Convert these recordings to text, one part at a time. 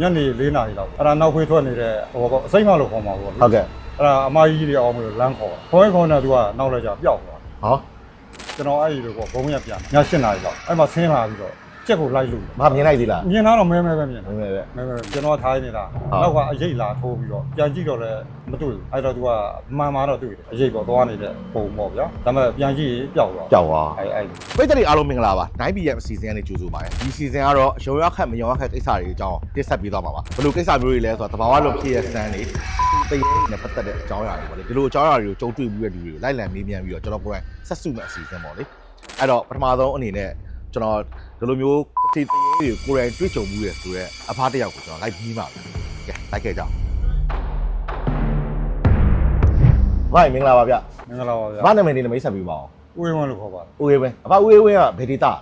ညနေ၄နာရီလောက်အဲ့ဒါနောက်ဖေးထွက်နေတဲ့ဟိုပေါ့အစိမ့်မလို့ခေါ်မှာပေါ့လေဟုတ်ကဲ့အဲ့ဒါအမကြီးတွေအောင်မလို့လမ်းခေါ်တာခေါ်ရင်ခေါ်နေသူကနောက်လိုက်ကြပျောက်သွားဟောကျွန်တော်အဲ့ဒီလိုပေါ့ဘုံရပြန်ည၈နာရီလောက်အဲ့မှာဆင်းလာပြီးတော့ ကြက်ကိုလိုက်လို့မမြင်လိုက်သေးလားမြင်တော့မဲမဲပဲမြင်မတာမြင်ပဲမဲမဲကျွန်တော်ထိုင်းနေတာနောက်ကအရေးလာထိုးပြီးတော့ပြန်ကြည့်တော့လည်းမတွေ့ဘူးအဲ့တော့သူကမှန်မှန်တော့တွေ့တယ်အရေးပေါ်သွားနေတဲ့ပုံပေါ့ဗျာဒါပေမဲ့ပြန်ကြည့်ရင်ပျောက်သွားကြောက်သွားအဲ့အဲ့ပိတ်သက်တွေအားလုံးမင်္ဂလာပါ 9PM အစီအစဉ်ကနေကြိုဆိုပါတယ်ဒီစီစဉ်ကတော့ရုံရခက်မရုံရခက်ကိစ္စတွေအကြောင်းတိဆက်ပြီးသွားမှာပါဘယ်လိုကိစ္စမျိုးတွေလဲဆိုတော့တဘာဝလုံးဖြစ်ရစမ်းနေတရေနဲ့ပတ်သက်တဲ့အကြောင်းအရာတွေပေါ့လေဒီလိုအကြောင်းအရာတွေကိုကြုံတွေ့မှုတဲ့လူတွေကိုလိုက်လံမေးမြန်းပြီးတော့ကျွန်တော်ကိုယ်တိုင်ဆက်စုမဲ့အစီအစဉ်ပေါ့လေအဲ့တော့ပထမဆုံးအနေနဲ့ ကျွန်တော်ဒီလိုမျိုးဒီတရေတွေကိုယ်တိုင်တွေ့ကြုံမှုရဆိုတော့အဖားတစ်ယောက်ကိုကျွန်တော်လိုက်ပြီးပါမယ်ကဲလိုက်ခဲ့ကြအောင်မိုင်မင်္ဂလာပါဗျမင်္ဂလာပါဗျာဘာနာမည်လေးနဲ့မိတ်ဆက်ပြီးပါအောင်ဦးဝင်းဝင်းလို့ခေါ်ပါတယ်ဦးဝေးဝင်းအဖဦးဝေးဝင်းကဗေဒီတာ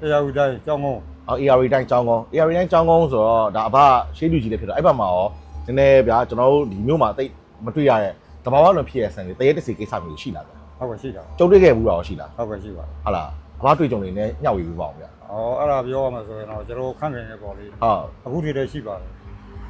တရားဦးတိုင်းကြောင်းကုန်းအော် ARI တိုင်းကျောင်းကောင်း ARI တိုင်းကျောင်းကောင်းဆိုတော့ဒါအဖရှေးလူကြီးလည်းဖြစ်တော့အဲ့ဘက်မှာရောနည်းနည်းဗျာကျွန်တော်တို့ဒီမြို့မှာတိတ်မတွေ့ရတဲ့တဘာဝလုံးဖြစ်ရဆန်တွေတရေတစီကိစ္စမျိုးရှိလာဗျာဟုတ်ကဲ့ရှိတာကြုံတွေ့ခဲ့ဘူးတော့ရှိလားဟုတ်ကဲ့ရှိပါတယ်ဟုတ်လား အဖတွေ့ကြုံနေနဲ့ညှောက်ရေးပြီးပါအောင်ဗျာ။အော်အဲ့ဒါပြောရမှာဆိုရင်တော့ကျွန်တော်ခန့်ခင်ရဲ့ပေါ့လေဟုတ်။အခုတည်းတည်းရှိပါတယ်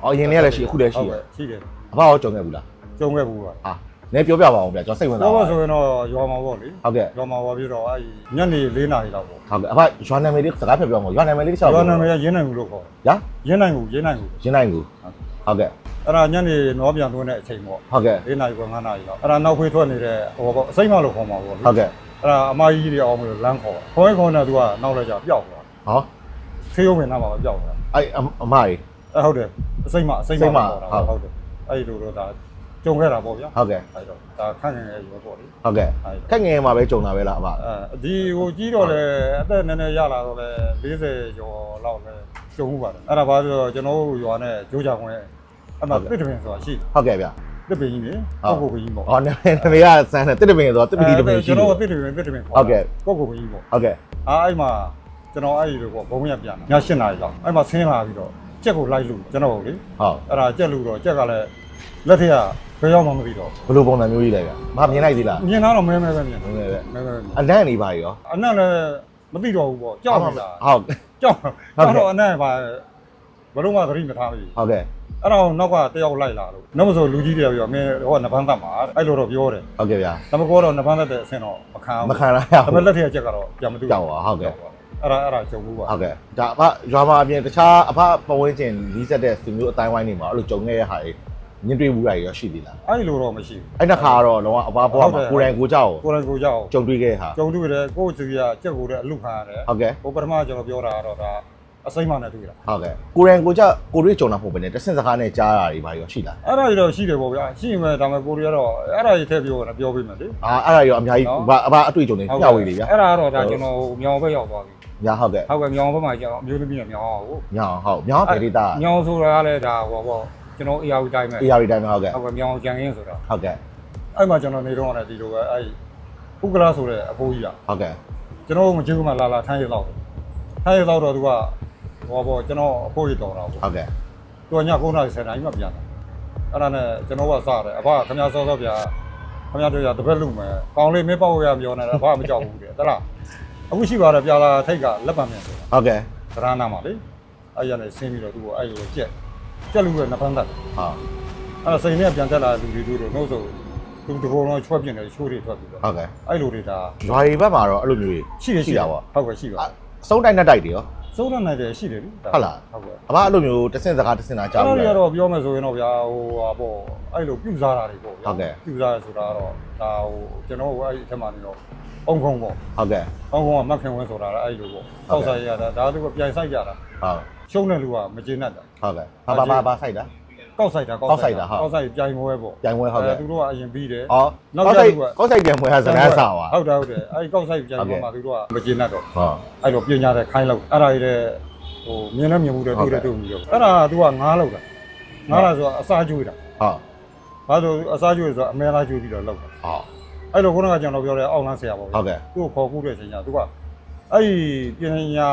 အော်ရင်ထဲလည်းရှိအခုလည်းရှိရရှိတယ်အဖရောကြုံခဲ့ဘူးလား။ကြုံခဲ့ဘူးပါဟာနည်းပြောပြပါအောင်ဗျာကျွန်တော်စိတ်ဝင်။စားပြောပါပါဆိုရင်တော့ရွာမှာပေါ့လေဟုတ်ကဲ့။ရွာမှာပါပြီးတော့အဲ့ဒီညနေ၄နာရီလောက်ပေါ့ဟုတ်ကဲ့အဖရွာနာမည်လေးစကားဖြတ်ပြောမှာရွာနာမည်လေးတစ်။ချက်ရွာနာမည်ကရင်းနိုင်ဘူးလို့ခေါ်တယ်ညာ။ရင်းနိုင်ဘူးရင်းနိုင်ဘူးရင်းနိုင်ကူဟုတ်ကဲ့။အဲ့ဒါညနေနောပြန်သွင်းတဲ့အချိန်ပေါ့ဟုတ်ကဲ့။၄နာရီက9နာရီလောက်။အဲ့ဒါနောက်ဖေးထွက်နေတဲ့ဟိုပေါ့အစိမ့်မလို့ခေါ်မှာပေါ့လေဟုတ်ကဲ့။ အဲ့ဒါအမကြီးတွေအောင်မလို့လမ်းခေါ်တာ။ခေါ်ရင်ခေါ်နေသူကနောက်လိုက်ကြပျောက်သွားဟော။ဖေးရုံဝင်နာမှာပဲပျောက်သွားအဲ့အအမကြီး။အဲ့ဟုတ်တယ်။အစိမ့်မအစိမ့်မအစိမ့်မခေါ်တာဟုတ်တယ်။အဲ့ဒီလိုတော့ဒါကြုံခဲ့တာပေါ့ဗျာဟုတ်ကဲ့။အဲ့တော့ဒါခန့်ခင်ရဲ့ရွာပေါ့လေဟုတ်ကဲ့။အဲ့ခက်ငယ်မှာပဲကြုံတာပဲလားအဖအဲဒီဟိုကြီးတော့လေအသက်နည်းနည်းရလာတော့လေ40ကျော်လောက်လဲကျုံမှုပါတယ်အဲ့ဒါဘာလို့လဲဆိုတော့ကျွန်တော်တို့ရွာနဲ့ကြိုးကြခွင့်အဲ့မှာတစ်တပင်ဆိုတာရှိဟုတ်ကဲ့ဗျာ တစ်ပင်ကြီးလေဟုတ်ကောက်ကိုပင်ကြီးပေါ့။အော်နာမည်နာမည်ကစမ်းတယ်တစ်တပင်ဆိုတော့တစ်ပင်တစ်ပင်ရှိကျွန်တယ်တော်။ကတစ်တပင်တစ်တပင်ဟုတ်ကဲ့ကောက်ကိုပင်ကြီးပေါ့ဟုတ်ကဲ့အာအဲ့မှာကျွန်တော်အဲ့ဒီလိုပေါ့ဘုံရပြန်ည7နာရီလောက်အဲ့မှာဆင်းလာပြီးတော့ကြက်ကိုလိုက်လို့ကျွန်တော်လေဟုတ်အဲ့ဒါကြက်လို့တော့ကြက်ကလည်းလက်ထက်ကဘယ်ရောက်မှမသိတော့ဘယ်လိုပုံစံမျိုးကြီးလဲဗျာ။မမြင်လိုက်သေးလားမြင်တော့မဲမဲပဲမြင်။ဟုတ်ကဲ့ဗျမဲမဲပဲမြင်။အလန့်နေပါရောအနက်လည်းမသိတော့ဘူးပေါ့ကြောက်နေတာဟုတ်ကြောက်ဟုတ်ကဲ့ကြောက်တော့အနက်ပါဘလို့မှသတိမထားဘူးဟုတ်ကဲ့ အဲ့တော့နောက်ကတယောက်လိုက်လာလို့နောက်မဆိုလူကြီးတွေပြောမင်းဟိုကနပန်းသက်မှာအဲ့လိုတော့ပြောတယ်ဟုတ်ကဲ့ဗျာဒါပေမဲ့ကိုကတော့နပန်းသက်တဲ့အဆင်တော့မခံဘူး။မခံရရဒါပေဘူးမဲ့လက်ထက်ချက်ကတော့ပြန်မတူကြောက်ပါဟုတ်ကဲ့အဲ့ဒါအဲ့ဒါကြုံဘူးပါဟုတ်ကဲ့။ဒါအဖရွာမှာအပြင်တခြားအဖပဝင်းကျင်လီးဆက်တဲ့စီမျိုးအတိုင်းဝိုင်းနေမှာအဲ့လိုကြုံခဲ့ရတဲ့ဟာတွေညင်တွေ့ဘူးတာရောရှိသေးလားအဲ့လိုတော့မရှိ။အဲ့နှစ်ခါကတော့လုံးဝအဖဘွားမှာကိုယ်တိုင်ကိုကြောက်ဘူးကိုယ်တိုင်ကိုကြောက်ကြုံတွေ့ခဲ့တဲ့ဟာ ကြုံတွေ့တယ်ကိုယ့်စီကကြက်ကိုတဲ့အလူခံရတယ်ဟုတ်ကဲ့ ဟိုပထမကျွန်တော်ပြောတာကတော့ဒါ အစိမ့်မနဲ့တွေ့တာဟုတ်ကဲ့ကိုယ်တိုင်ကိုကြောက်ကိုတွေ့ကြုံတာမဟုတ်ဘဲနဲ့တဆင့်စကားနဲ့ကြားတာတွေဘာရောရှိလားအဲ့ဒါကြီးတော့ရှိတယ်ပေါ့ဗျာရှိရင်ပဲဒါပေမဲ့ကိုရီးယားတော့အဲ့ဒါကြီးထည့်ပြောတာပြောပေးမယ်လေအာအဲ့ဒါရောအများကြီးဘာအဖအတွေ့ကြုံနေမျှဝေလေးဗျာအဲ့ဒါကတော့ဒါကျွန်တော်မြောင်ဘက်ရောက်သွားပြီညာဟုတ်ကဲ့ဟုတ်ကဲ့မြောင်ဘက်မှာကျတော့အမျိုးသမီးနဲ့မြောင်အောင်ဟုတ်ညာဟုတ်မြောင်းဒေဒီတာမြောင်ဆိုတာကလည်းဒါဟောပေါ့ကျွန်တော် AR တိုင်းပဲ AR တိုင်းမှာဟုတ်ကဲ့ဟုတ်ကဲ့မြောင်ကြံရင်းဆိုတာဟုတ်ကဲ့အဲ့မှာကျွန်တော်နေတော့လည်းဒီလိုပဲအဲ့ဥက္ကလာဆိုတဲ့အဖိုးကြီးကဟုတ်ကဲ့ကျွန်တော်မကြည့်ဘူးမှလာလာထမ်းရတော့ထမ်းရတော့သူက ဟောပေါ့ကျွန်တော်အဖိုးကြီးတော်တာပေါ့ဟုတ်ကဲ့သူကည9:00နာရီ10:00နာရီမှပြန်တာအဲ့ဒါနဲ့ကျွန်တော်ကစတယ်အဘခင်ဗျားစောစောဗျာခင်ဗျားတို့ရတပည့်လူမယ်ကောင်းလေးမင်းပေါ့ရပြောနေတာအဘမကြောက်ဘူးတဲ့တလားအခုရှိပါတယ်ပြာလာထိတ်ကလက်ပံမြန်ဆိုတာဟုတ်ကဲ့သရနာမှာလေအဲ့ရနေဆင်းပြီးတော့သူကအဲ့လိုကြက်ကြက်လူရဲ့နှစ်ဖန်းသက်ဟုတ်အဲ့တော့စိန်နဲ့ပြန်တက်လာတဲ့လူတွေတို့တော့နှုတ်ဆိုသူတဘောလုံးချွတ်ပြင်းတယ်ချိုးတွေထွက်ပြီးတော့ဟုတ်ကဲ့အဲ့လိုတွေဒါရွာတွေဘက်မှာတော့အဲ့လိုမျိုးရှိတယ်ရှိရှိတာတာပေါ့ပေါ့ဟုတ်ကဲ့ရှိပါအဆုံးတိုင်းနဲ့တိုက်တွေရော စိုးရနိုင်တယ်ရှိတယ်လေဒါဟုတ်လားဟုတ်ကဲ့အဘအဲ့လိုမျိုးတဆင့်စကားတဆင့်သားကြားအဲ့ဘူးလိုလားရတော့ပြောမယ်ဆိုရင်တော့ဗျာဟိုဟာပေါ့အဲ့လိုပြုစားတာတွေပေါ့ဗျာဟုတ်ကဲ့ပြုစားရဆိုတာကတော့ဒါဟိုကျွန်တော်ကအဲ့ဒီအထက်မှာနေတော့အုံခုံပေါ့ဟုတ်ကဲ့အုံခုံကမက်ခင်ဝင်းဆိုတာလည်းအဲ့လိုပေါ့ဟုတ်တောက်ကဲ့ဆိုင်ရတာဒါသူကပြိုင်ဆိုင်ကြတာဟုတ်ရှုံးတဲ့လူကမကျေနပ်တာဟုတ်ကဲ့ဘာဘာဘာဘာဆိုင်တာ ကောက်ဆိုင်တာကောက်ဆိုင်တာဟုတ်ကောက်ဆိုင်ပြိုင်ပွဲပေါ့ပြိုင်ပွဲဟုတ်ကဲ့သူတို့ကအရင်ပြီးတယ်အော်နောက်ကောက်ကျဆိုင်သူကကောက်ဆိုင်ပြန်ပွဲဟာဇနန်းစာပါဟုတ်တယ်ဟုတ်တယ်အဲ့ဒီကောက်ဆိုင်ပြိုင်ပွဲမှာသူတို့ကမကျေနပ်တော့ဟုတ်အဲ့တော့ပြင်ညာတဲ့ခိုင်းလောက်အဲ့ဒါကြီးတဲ့ဟိုမြင်လည်းမြင်မှုတဲ့ဟုတ်တွေ့ကဲ့တယ်တွေ့မှုတော့အဲ့ဒါကသူကငားလောက်တာငားလာဆိုတော့အစားကျွေးတာဟုတ်ဘာလို့အစားကျွေးဆိုတော့အမဲသားကျွေးပြီးတော့လောက်တာဟုတ်အဲ့လိုခုနကကျွန်တော်ပြောတဲ့အောက်လန်းဆရာပေါ့ဗျာဟုတ်ကဲ့သူ့ကိုခေါ်ကူးတဲ့အချိန်ကျသူကအဲ့ဒီပြင်ညာ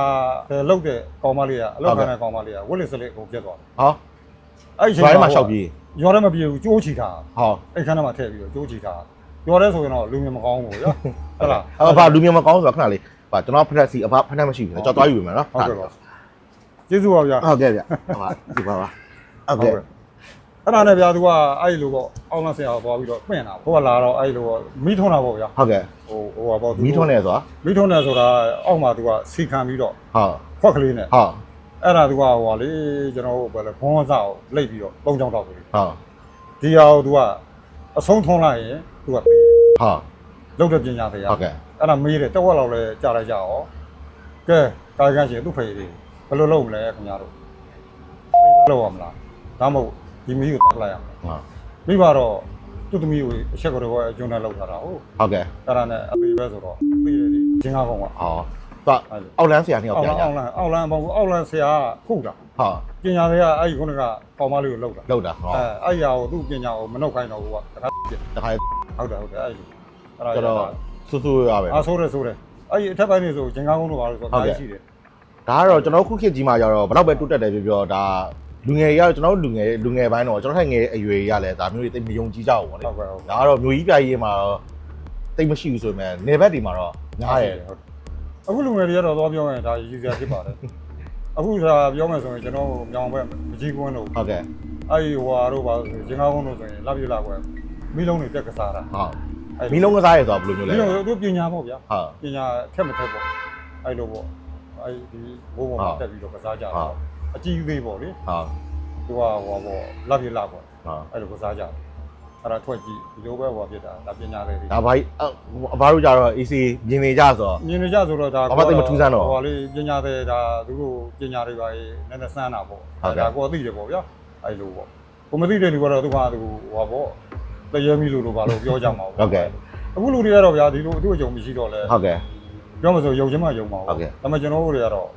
တဲ့လောက်တဲ့ကောင်မလေးကအလောက်ခံတဲ့ကောင်မလေးကဝက်လက်စလက်ကိုပြတ်သွားတယ်ဟော အဲ့ဒီအချိန်ရွာထဲမှာရှောက်ပြေးရွာထဲမှာပြေဘူးကြိုးချီတာဟောအဲ့ခန်းထဲမှာထည့်ပြီးတော့ကြိုးချီတာရွာထဲဆိုရင်တော့လူမြင်မကောင်းဘူးဗျာဟုတ်လားအဘလူမျိုးမကောင်းဆိုတော့ခဏလေးဗာကျွန်တော်ဖက်စီအဘဖက်မရှိဘူးကျွန်တော်တွားယူပြီမယ်နော်ဟုတ်ကဲ့ပါကျေးဇူးပါဗျာဟုတ်ကဲ့ဗျဟုတ်ပါဒီပါပါဟုတ်ကဲ့အဲ့ဒါနဲ့ဗျာသူကအဲ့လိုပေါ့အောင်းလန်းဆရာကိုသွားပြီးတော့ပင့်တာဟိုကလာတော့အဲ့လိုမီးထွန်းတာပေါ့ဗျာဟုတ်ကဲ့ဟိုဟိုကပေါ့သူမီးထွန်းနေဆိုတာမီးထွန်းတယ်ဆိုတာအောက်မှာသူကစီခံပြီးတော့ဟုတ်ခွက်ကလေးနဲ့ဟုတ် အဲ့ဒါသူကဟိုကလေကျွန်တော်တို့ဘယ်လဲဘုံဝစားကိုလိတ်ပြီးတော့ပုံချောင်းတောက်ပြီးဟုတ်ဒီဟာကိုသူကအဆုံးထုံးလိုက်ရင်သူကပေးတယ်ဟုတ်လုတ်တဲ့ပညာတရားဟုတ်ကဲ့အဲ့ဒါမေးတယ်တက်ဝက်လောက်လဲကြားလိုက်ကြအောင်ကဲကာယကံရှင်သူ့ဖေးလေးဘယ်လိုလုပ်မလဲခင်ဗျားတို့ဘယ်လိုလုပ်ရမလားဒါမှမဟုတ်ဒီမီးကိုတက်လိုက်ရမယ်ဟုတ်မိဘတော့သူ့သမီးကိုအချက်ကတော့အကျွန်းနဲ့လောက်ထားတာဟုတ်ဟုတ်ကဲ့အဲ့ဒါနဲ့အသေးပဲဆိုတော့ပြီးတယ်လေဂျင်းကားကောင်ကဟော တော့အောက်လန်းဆရာနှစ်ယောက်အောက်ပြန်လကြန်းအောက်လန်းအောက်လန်းမဟုတ်ဘူးအောက်လန်းဆရာကခုတာဟုတ်ပညာတွေကအဲ့ဒီခုနကပေါင်မလေးကိုလောက်တာလောက်တာဟောအဲအဲ့ရကိုသူ့ပညာကိုမနှုတ်ခိုင်းတော့ဘူးကတခါပြစ်တခါဟုတ်တယ်ဟုတ်တယ်အဲ့ဒီအဲ့ကျဒါတော့စူးစူးရပဲအားဆိုးတယ်ဆိုးတယ်အဲ့ဒီအထက်ပိုင်းနေဆိုဂျင်ကားကုန်းတို့ပါလို့ဆိုတော့အားရှိတယ်ဒါကတော့ကျွန်တော်ခုခေတ်ကြီးမှာကြတော့ဘယ်တော့ပဲတိုးတက်တယ်ပြောပြောဒါလူငယ်ကြီးကကျွန်တော်လူငယ်လူငယ်ပိုင်းတော့ကျွန်တော်ထိုင်ငယ်အရွယ်ကြီးရလဲဒါမျိုးတွေတိတ်မယုံကြည်ကြဘူးဗောလေဟုတ်ကဲ့ဟုတ်ကဲ့ဒါကတော့မျိုးကြီးပြကြီးမှာတော့တိတ်မရှိဘူးဆိုပေမဲ့နေဘက်ဒီမှာတော့ညားတယ်ဟုတ် အခုလူငယ်တွေကတော့သွားပြောရင်ဒါရည်စရာဖြစ်ပါတယ်အခုဒါပြောမယ်ဆိုရင်ကျွန်တော်မြောင်ဘက်မကြီးကွန်းတို့ဟုတ်ကဲ့အဲ့ဒီဟွာတို့ပါဆိုဂျင်ကားကုန်းတို့ဆိုရင်လာပြလာကွယ်မိလုံးတွေပြက်ကစားတာဟုတ်မီလုံးကစားရဲဆိုတာဘယ်လိုမျိုးလဲမိလုံးတို့ပညာပေါ့ဗျာဟုတ်ပညာထက်မထက်ပေါ့အဲ့လိုပေါ့အဲ့ဒီဘိုးပေါ်မှာတက်ပြီးတော့ကစားကြတာအကြည့်သေးပေါ့လေဟုတ်သူကဟွာပေါ့လာပြလာပေါ့ဟုတ်အဲ့လိုကစားကြတယ် အဲ့ဒါထွက်ကြည့်ဒီလိုပဲဟောဖြစ်တာဒါပညာလေးတွေဒါဘာကြီးအဘာတို့ကြတော့ AC မြင်နေကြဆိုတော့ မြင်နေကြဆိုတော့ဒါဘာမှသိမထူးဆန်းတော့ဟောလေပညာတွေဒါသူတို့ပညာတွေပါရေးနည်းနည်းစမ်းတာပေါ့ဟုတ်ကဲ့ ဒါကိုသိတယ်ပေါ့ဗျာအဲ့လိုပေါ့ကိုမသိတဲ့လူကတော့သူကသူဟောပေါ့တရေမိလို့လို့ဘာလို့ပြောကြမှာပေါ့ဟုတ်ကဲ့အခုလူတွေကတော့ဗျာဒီလိုအတွေ့အကြုံမရှိတော့လဲဟုတ်ကဲ့ ပြောမစို့ယုံချင်းမှယုံပါဘူးဟုတ်ကဲ့ ဒါပေမဲ့ကျွန်တော်တို့တွေကတော့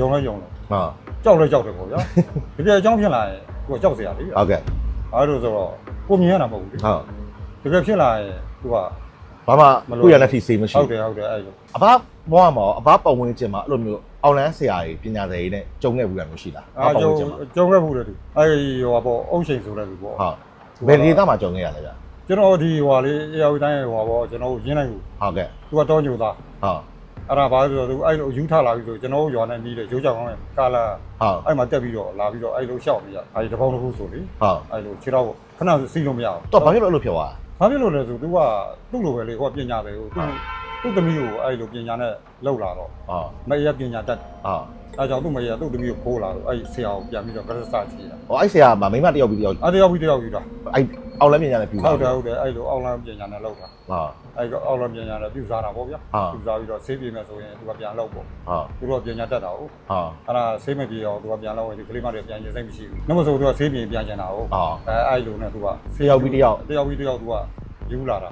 ယုံလဲယုံလို့ဟုတ်ကြောက်လဲကြောက်တယ်ပေါ့ဗျာ ဒီပြအကြောင်းဖြစ်လာရင်ကိုကကြောက်စရာလေဗျာ ဟုတ်ကဲ့ အဲ့လိုဆိုတော့ ကိုမြင်ရတာမဟုတ်ဘူးလေဟုတ်တကယ်ဖြစ်လာရင်သူက ဘာမှကိုရတဲ့ထိစေးမရှိဟုတ်တဘူးယ်ဟုတ်တယ်အဲ့လိုအဘဘွားမှာအဘပတ်ဝန်းကျင်မှာအဲ့လိုမျိုးအောက်လန်းဆရာကြီးပညာသည်ကြီးနဲ့ကြုံခဲ့ဘူးရမျိုးရှိလားအာပတ်ကျုံဝန်းကျင်မှာကျုံခဲ့ဘူးလေသူအဲ့ဒီဟိုပါပေါ့အုတ်ချိန်ဆိုတဲ့လူပေါ့ဟုတ်ဘယ်ဒေသမှာကြုံခဲ့ရလဲဗျကျွန်တော်ဒီဟိုလေးအေယာဝီတိုင်းဟိုပါပေါ့ကျွန်တော်ရင်းနိုင်ဘူးဟုတ်ကဲ့သူကတော့ညိုသားဟုတ် အဲ့ဒါဘာလို့လဲဆိုတော့သူအဲ့လိုယူထလာပြီဆိုကျွန်တော်ရွာနဲ့နီးတယ်ရိုးကြောင်ကောင်းရဲ့ကာလာဟုတ်အဲ့မှာတက်ပြီးတော့လာပြီးတော့အဲ့လိုရှောက်ပြီးရအဲ့ဒီတစ်ပေါင်းတစ်ခုဆိုလေဟုတ်အဲ့လိုခြေတော့ခဏစီးလို့မရဘူးတော့ဘာဖြစ်လို့အဲ့လိုဖြစ်သွားဘာဖြစ်လို့လဲဆိုသူကသူ့လိုပဲလေဟိုကပညာတယ်ဟိုသူ သူ့သမီးကိုအဲ့လိုပညာနဲ့လောက်လာတော့ဟုတ်မရပညာတတ်တယ်ဟုတ်အဲကြောင့်သူ့မရသူ့သမီးကိုခိုးလာတော့အဲ့ဆရာကိုပြန်ပြီးတော့ကရစချီတာဟောအဲ့ဆရာမှာမိမတယောက်ပြီးတယောက်အဲတယောက်ပြီးတယောက်ယူတာအဲ့အောက်လန်းပညာနဲ့ပြူဟုတ်တယ်ဟုတ်တယ်အဲ့လိုအောက်လမ်းပညာနဲ့လောက်တာဟုတ်အဲ့တော့အောက်လမ်းပညာနဲ့ပြုစားတာပေါ့ဗျာဟုတ်ပြုစားပြီးတော့ဆေးပြေမယ်ဆိုရင်သူကပြန်လောက်ပေါ့ဟုတ်သူတို့ကပညာတတ်တာဟုတ်ဟုတ်အဲ့ဒါဆေးမပြေအောင်သူကပြန်လောက်ရင်ဒီကလေးမတွေပြန်ရင်စိတ်မရှိဘူးနှမဆိုသူကဆေးပြေပြန်ကျင်တာဟုတ်ဟုတ်အဲအဲ့လိုနဲ့သူကတယောက်ပြီးတယောက်တယောက်ပြီးတယောက်သူကယူလာတာ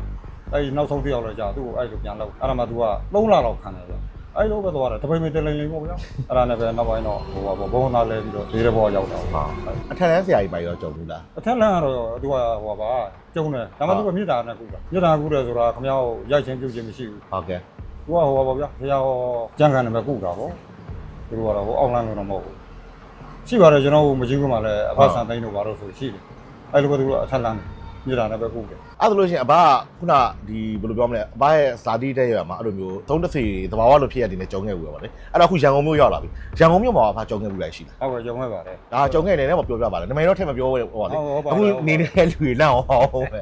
အဲ့ဒီနောက်ဆုံးတယောက်လည်းကြာသူ့ကိုအဲ့လိုပြန်လောက်အဲ့ဒါမှသူက3လလောက်ခံတယ်ဗျအဲ့လိုပဲသွားတာတပိတ်မိတ်တလိန်လိန်ပေါ့ဗျာအဲ့ဒါနဲ့ပဲနောက်ပိုင်းတော့ဟိုပါဘုံသားလဲပြီးတော့ဒီတဲ့ဘောရောက်တာဟုတ်အထက်တန်းဆရာကြီးပါရောကြုံဘူးလားအထက်လန်းကတော့သူကဟိုပါကျုံတယ်ဒါမှသူကမြေတာနဲ့ကူတာမြေတာကူတယ်ဆိုတာခမရောက်ရိုက်ချင်းပြုတ်ချင်းမရှိဘူးဟုတ်ကဲ့သူကဟိုပါဗျာဖျားဟောကြံခံတယ်ပဲကူတာပေါ့သူတို့ကတော့ဟိုအောက်လန်းလို့တော့မဟုတ်ဘူးရှိပါတယ်ကျွန်တော်မကြည့်ဘူးမှလည်းအဖဆန်သိန်းတို့ဘာလို့ဆိုရှိတယ်အဲ့လိုပဲသူကအထက်လန်း မြေတာနဲ့ပဲကူတယ်အဲ့ဒါလို့ရှိရင်အဘကခုနဒီဘယ်လိုပြောမလဲအဘရဲ့ဇာတိတဲ့ရမှာအဲ့လိုမျိုးသုံးတစ်စီသဘာဝလိုဖြစ်ရတဲ့နေကြုံခဲ့ဘူးရပါလေအဲ့တော့အခုရန်ကုန်မြို့ရောက်လာပြီရန်ကုန်မြို့မှာအဘကြုံခဲ့ဘူးလားရှိလားဟုတ်ကဲ့ကျွန်တော်ပဲပါတယ်ဒါကြုံခဲ့တယ်လည်းမပြောပြပါနဲ့နမည်တော့ထည့်မပြောဘူးဟောလေဟုတ်ပါအခုဘူးနေနေတဲ့လူတွေလောက်ဟောပဲ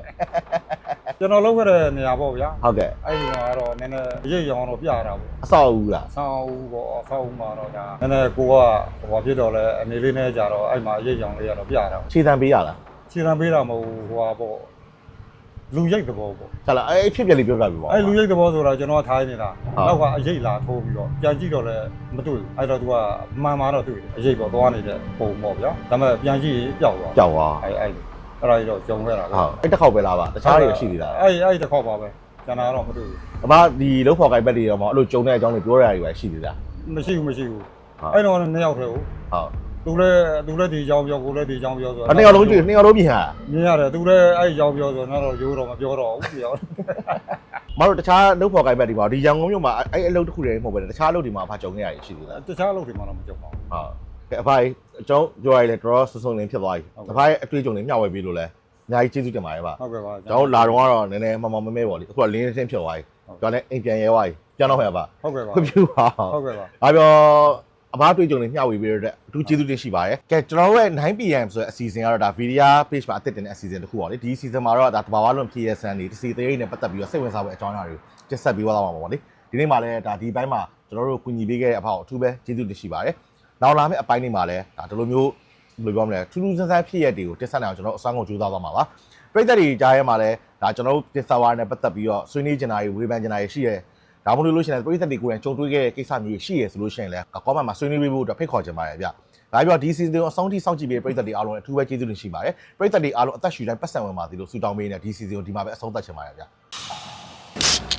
ကျွန်တော်လောက်ခဲ့တဲ့နေရာပေါ့ဗျာဟုတ်ကဲ့အဲ့ဒီကတော့နည်းနည်းရိပ်ရောင်တော့ပြတာပေါ့အဆောက်အဦလားဆောင်းဦးပေါ့ဆောင်းဦးမှာတော့ဒါနည်းနည်းကိုကဟိုဖြစ်တော့လဲအနေလေးနဲ့ကြတော့အဲ့မှာရိပ်ရောင်လေးကတော့ပြတာခြေတံပေးရလား ခြေတံပေးတာမဟုတ်ဘူးဟိုဟာပေါ့လူရိတ်သဘောပေါ့ဟုတ်လားအဲ့ဖြစ်ပြလေးပြောပြပြီပေါ့အဲ့လူရိတ်သဘောဆိုတာကျွန်တော်ထိုင်းနေတာဟုတ်နောက်ကအရိတ်လာထိုးပြီးတော့ပြန်ကြည့်တော့လဲမတွေ့ဘူးအဲ့တော့သူကမှန်မှန်တော့တွေ့တယ်အရိတ်ပေါ့သွားနေတဲ့ပုံပေါ့ဗျာဒါပေမဲ့ပြန်ကြည့်ရင်ပျောက်သွားကြောက်သွားအဲ့အဲ့အဲ့ဒါကြီးတော့ကြုံခဲ့တာဟုတ်အဲ့တစ်ခေါက်ပဲလားပါတခြားတွေရှိသေးလားအဲ့အဲ့တစ်ခေါက်ပါပဲကျွန်တော်ကတော့မတွေ့ဘူးအမဒီလုံးဖော်ကိုင်ဘက်တွေတော့မအဲ့လိုကြုံတဲ့အကြောင်းတွေပြောရတာတွေပဲရှိသေးလားမရှိဘူးမရှိဘူးဟုတ်အဲ့တော့နှစ်ယောက်တည်းဟုတ်ဟုတ် သူလည်းသူလည်းဒီအကြောင်းပြောကိုလည်းဒီအကြောင်းပြောဆိုအနှစ်ယောက်လုံးကြည့်နှစ်ယောက်လုံးပြင်ဟာမြင်ရတယ်သူလည်းအဲ့ဒီအကြောင်းပြောဆိုတော့ရိုးတော့မပြောတော့ဘူးပြောမတို့တခြားလုံးဖော်ကိုင်ဘက်တွေမှာဒီရန်ကုန်မြို့မှာအဲ့အလုပ်တစ်ခုတည်းမဟုတ်ပဲတခြားအလုပ်တွေမှာဘာကြုံခဲ့ရတာရှိသေးလားတခြားအလုပ်တွေမှတော့မကြုံပါဘူးဟုတ်ကဲအဖိုင်အကျောင်းပြောရည်လေတော်တော်ဆွဆုံလင်းဖြစ်သွားပြီဟုတ်ကဲ့အဖိုင်အတွေ့အကြုံတွေမျှဝေပေးလို့လဲအများကြီးကျေးဇူးတင်ပါတယ်ဗျဟုတ်ကဲ့ပါကျွန်တော်လာတော့ကတော့နည်းနည်းမမမမဲပေါ့လေအခုကလင်းစင်းဖြစ်သွားပြီကျွန်တော်လည်းအိမ်ပြန်ရဲသွားပြီပြန်တော့မှာပါဟုတ်ကဲ့ပါခွင့်ပြုပါဟုတ်ကဲ့ပါ။ဘာပြော အမားတွေ့ကြုံနေမျှဝေပေးရတဲ့အထူးကျေးဇူးတင်ရှိပါတယ်ကဲကျွန်တော်တို့ရဲ့ 9pm ဆိုတဲ့အစီအစဉ်ကတော့ဒါ VDA page မှာအသစ်တင်တဲ့အစီအစဉ်တစ်ခုပါလေဒီ season မှာတော့ဒါတဘာဝလွန်ဖြည့်ရဆန်းနေတစီသေးရိတ်နဲ့ပတ်သက်ပြီးတော့စိတ်ဝင်စားဖို့အကြောင်းအရာတွေတက်ဆက်ပြီးသွားမှာပါလေဒီနေ့မှာလည်းဒါဒီဘက်မှာကျွန်တော်တို့ကူညီပေးခဲ့တဲ့အဖေအထူးပဲကျေးဇူးတင်ရှိပါတယ်နောက်လာမယ့်အပိုင်းတွေမှာလည်းဒါဒီလိုမျိုးဘယ်လိုပြောမလဲထူးထူးဆန်းဆန်းဖြစ်ရတွေကိုတက်ဆက်နိုင်အောင်ကျွန်တော်အစွမ်းကုန်ကြိုးစားသွားမှာပါပရိသတ်တွေကြားထဲမှာလည်းဒါကျွန်တော်တို့တင်ဆက်ဝါနဲ့ပတ်သက်ပြီးတော့ဆွေးနွေးကြတာတွေဝေဖန်ကြတာတွေရှိရဲ ဒါမှမဟုတ်လို့ရှိရင်ပရိသတ်တွေကိုယ်တိုင်ကြုံတွေ့ခဲ့တဲ့ကိစ္စမျိုးတွေရှိရဲဆိုလို့ရှိရင်လည်းကောမန့်မှာဆွေးနွေးပေးဖို့အတွက်ဖိတ်ခေါ်ချင်ပါတယ်ဗျ။ဒါပြောဒီ season ကိုအဆုံးထိစောင့်ကြည့်ပေးတဲ့ပရိသတ်တွေအားလုံးအထူးပဲကျေးဇူးတင်ရှိပါတယ်။ပရိသတ်တွေအားလုံးအသက်ရှူတိုင်းပတ်စံဝင်ပါသေးလို့ဆုတောင်းပေးနေဒီ season ကိုဒီမှာပဲအဆုံးသတ်ချင်ပါတယ်ဗျ။